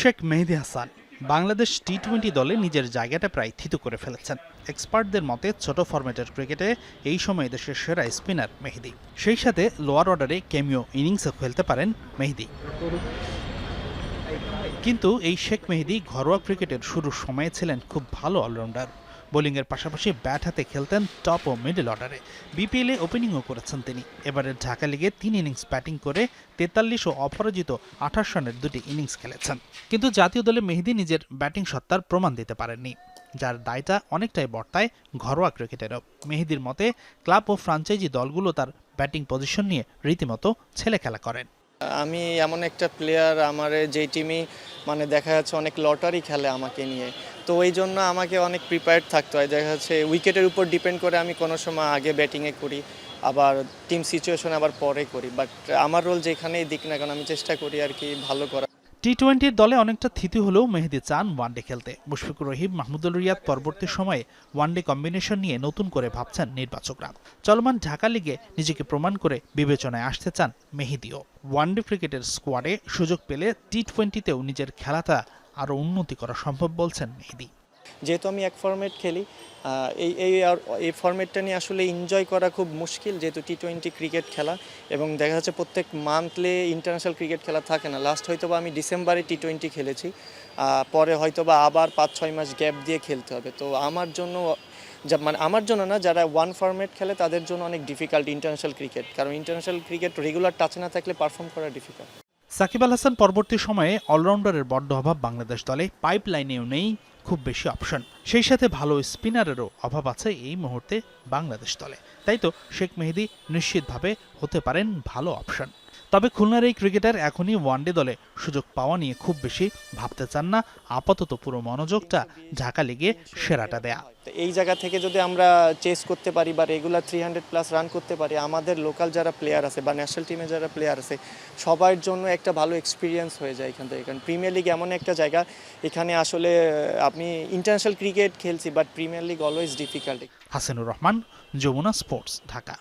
Sheikh Mehedi Hasan Bangladesh T twenty দলে নিজের জায়গাটা প্রায় থিত করে ফেলেছেন। এক্সপার্টদের মতে ছোট ফরম্যাটের ক্রিকেটে এই সময় দেশের সেরা স্পিনার মেহেদি। সেই সাথে লোয়ার অর্ডারে কেমিও ইনিংসও খেলতে পারেন মেহেদি। কিন্তু এই শেখ মেহেদি ঘরোয়া ক্রিকেটের শুরুর সময়ে ছিলেন খুব ভালো অলরাউন্ডার। বোলিংয়ের পাশাপাশি ব্যাট হাতে খেলতেন টপ ও মিডল অর্ডারে। বিপিএলে ওপেনিংও করেছেন তিনি। এবারের ঢাকা লিগে তিন ইনিংস ব্যাটিং করে তেতাল্লিশ ও অপরাজিত আঠাশ রানের দুটি ইনিংস খেলেছেন। কিন্তু জাতীয় দলে মেহেদি নিজের ব্যাটিং সত্তার প্রমাণ দিতে পারেননি, যার দায়টা অনেকটাই বর্তায় ঘরোয়া ক্রিকেটেরও। মেহেদির মতে, ক্লাব ও ফ্রাঞ্চাইজি দলগুলো তার ব্যাটিং পজিশন নিয়ে রীতিমতো ছেলে খেলা করেন। আমি এমন একটা প্লেয়ার আমার যেই টিমই মানে দেখা যাচ্ছে অনেক লটারি খেলে আমাকে নিয়ে। তো এই জন্য আমাকে অনেক প্রিপেয়ার্ড থাকতে হয়। দেখা যাচ্ছে উইকেটের উপর ডিপেন্ড করে আমি কোনো সময় আগে ব্যাটিংয়ে করি, আবার টিম সিচুয়েশন আবার পরে করি। বাট আমার রোল যেখানেই দিক না কারণ আমি চেষ্টা করি আর কি ভালো করা টি টোয়েন্টির দলে অনেকটা থিতি হলেও মেহেদি চান ওয়ানডে খেলতে। মুশফিকুর রহিম, মাহমুদুল রিয়াদ পরবর্তী সময়ে ওয়ানডে কম্বিনেশন নিয়ে নতুন করে ভাবছেন নির্বাচকরা। চলমান ঢাকা লিগে নিজেকে প্রমাণ করে বিবেচনায় আসতে চান মেহেদিও। ওয়ানডে ক্রিকেটের স্কোয়াডে সুযোগ পেলে টি টোয়েন্টিতেও নিজের খেলাটা আরও উন্নতি করা সম্ভব বলছেন মেহেদি। যেহেতু আমি এক ফর্মেট খেলি এই এই এই ফর্মেটটা নিয়ে আসলে এনজয় করা খুব মুশকিল, যেহেতু টি টোয়েন্টি ক্রিকেট খেলা এবং দেখা যাচ্ছে প্রত্যেক মান্থলি ইন্টারন্যাশনাল ক্রিকেট খেলা থাকে না। লাস্ট হয়তো আমি ডিসেম্বরে টি টোয়েন্টি খেলেছি পরে হয়তো বা আবার পাঁচ ছয় মাস গ্যাপ দিয়ে খেলতে হবে। তো আমার জন্য, যা মানে আমার জন্য না, যারা ওয়ান ফর্মেট খেলে তাদের জন্য অনেক ডিফিকাল্ট ইন্টারন্যাশনাল ক্রিকেট কারণ ইন্টারন্যাশনাল ক্রিকেট রেগুলার টাচে না থাকলে পারফর্ম করা ডিফিকাল্ট সাকিব আল হাসান পরবর্তী সময়ে অলরাউন্ডারের বড্ড অভাব বাংলাদেশ দলে পাইপ লাইনেও নেই খুব বেশি অপশন। সেই সাথে ভালো স্পিনারেরও অভাব আছে এই মুহূর্তে বাংলাদেশ দলে। তাই তো শেখ মেহেদি নিশ্চিতভাবে হতে পারেন ভালো অপশন। তবে খুলনার এই ক্রিকেটার এখনই ওয়ানডে দলে সুযোগ পাওয়া নিয়ে খুব বেশি ভাবতে চান না। আপাতত পুরো মনোযোগটা ঢাকা লিগে সেরাটা দেয়া। এই জায়গা থেকে যদি আমরা চেস করতে পারি বা regular three hundred plus run করতে পারি আমাদের লোকাল যারা প্লেয়ার আছে বা ন্যাশনাল টিমে যারা প্লেয়ার আছে সবার জন্য একটা ভালো এক্সপিরিয়েন্স হয়ে যায় এখান থেকে। কারণ প্রিমিয়ার লিগ এমন একটা জায়গা এখানে আসলে আপনি ইন্টারন্যাশনাল ক্রিকেট খেলছি but premier league always difficult Hasanur Rahman Jamuna sports Dhaka.